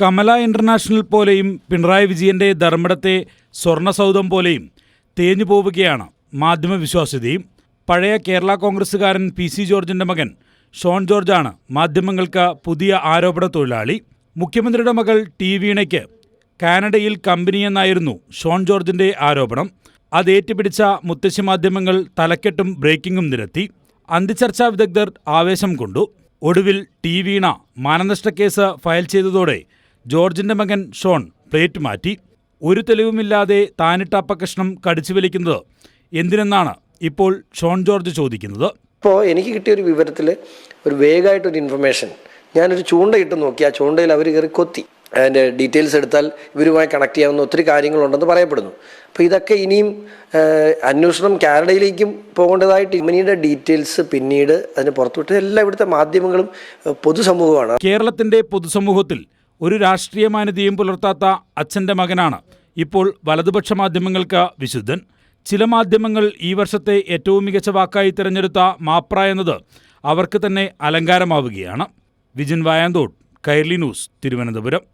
Kamala international പോലെയും പിണറായി വിജയന്റെ ധർമ്മടത്തെ സ്വർണസൗധം പോലെയും തേഞ്ഞു പോവുകയാണ് മാധ്യമവിശ്വാസ്യതയും പഴയ കേരള കോൺഗ്രസ്സുകാരൻ പി സി ജോർജിന്റെ മകൻ ഷോൺ ജോർജാണ് മാധ്യമങ്ങൾക്ക് പുതിയ ആരോപണ തൊഴിലാളി. മുഖ്യമന്ത്രിയുടെ മകൾ ടി വീണയ്ക്ക് കാനഡയിൽ കമ്പനിയെന്നായിരുന്നു ഷോൺ ജോർജിന്റെ ആരോപണം. അത് ഏറ്റുപിടിച്ച മുത്തശ്ശി മാധ്യമങ്ങൾ തലക്കെട്ടും ബ്രേക്കിംഗും നിരത്തി. അന്തിച്ചർച്ചാ വിദഗ്ധർ ആവേശം കൊണ്ടു. ഒടുവിൽ ടി വീണ മാനനഷ്ടക്കേസ് ഫയൽ ചെയ്തതോടെ ജോർജിന്റെ മകൻ ഷോൺ പ്ലേറ്റ് മാറ്റി. ഒരു തെളിവുമില്ലാതെ താനിട്ട അപ്പകഷ്ണം കടിച്ചു വലിക്കുന്നത് എന്തിനെന്നാണ് ഇപ്പോൾ ഷോൺ ജോർജ് ചോദിക്കുന്നത്. ഇപ്പോൾ എനിക്ക് കിട്ടിയ ഒരു വിവരത്തിൽ ഒരു വേഗമായിട്ടൊരു ഇൻഫർമേഷൻ ഞാനൊരു ചൂണ്ടയിട്ട് നോക്കി. ആ ചൂണ്ടയിൽ അവർ കയറി കൊത്തി. അതിന്റെ ഡീറ്റെയിൽസ് എടുത്താൽ ഇവരുമായി കണക്ട് ചെയ്യാവുന്ന ഒത്തിരി കാര്യങ്ങളുണ്ടെന്ന് പറയപ്പെടുന്നു. അപ്പോൾ ഇതൊക്കെ ഇനിയും അന്വേഷണം കാനഡയിലേക്കും പോകേണ്ടതായിട്ട് ഇമനിയുടെ ഡീറ്റെയിൽസ് പിന്നീട് അതിന് പുറത്തുവിട്ട് എല്ലാ ഇവിടുത്തെ മാധ്യമങ്ങളും പൊതുസമൂഹമാണ്. കേരളത്തിന്റെ പൊതുസമൂഹത്തിൽ ഒരു രാഷ്ട്രീയ മാന്യതയും പുലർത്താത്ത അച്ഛന്റെ മകനാണ്. ഇപ്പോൾ വലതുപക്ഷ മാധ്യമങ്ങൾക്ക് വിശുദ്ധൻ. ചില മാധ്യമങ്ങൾ ഈ വർഷത്തെ ഏറ്റവും മികച്ച വാക്കായി തിരഞ്ഞെടുത്ത മാപ്ര എന്നത് അവർക്ക് തന്നെ അലങ്കാരമാവുകയാണ്. വിജിൻ വായാന്തോട് കൈർലി ന്യൂസ് തിരുവനന്തപുരം.